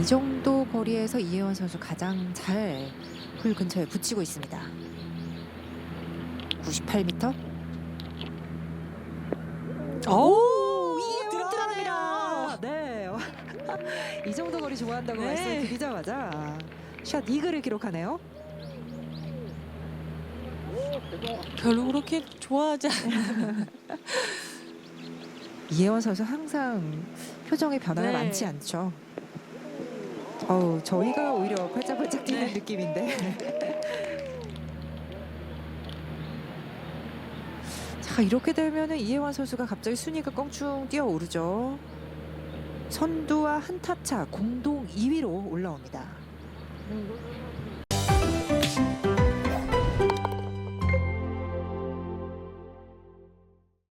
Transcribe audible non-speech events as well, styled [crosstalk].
이 정도 거리에서 이혜원 선수 가장 잘 홀 근처에 붙이고 있습니다. 98m. 오, 이혜원 들어가네요. 네. [laughs] 이 정도 거리 좋아한다고 네. 말씀드리자마자 샷 이글을 기록하네요. 별로 그렇게 좋아하지 않아요. [laughs] 이혜원 선수 항상 표정에 변화가 네. 많지 않죠. 어우, 저희가 오히려 팔짝팔짝 뛰는 네. 느낌인데. [laughs] 자, 이렇게 되면은 이혜원 선수가 갑자기 순위가 껑충 뛰어오르죠. 선두와 한 타차 공동 2위로 올라옵니다.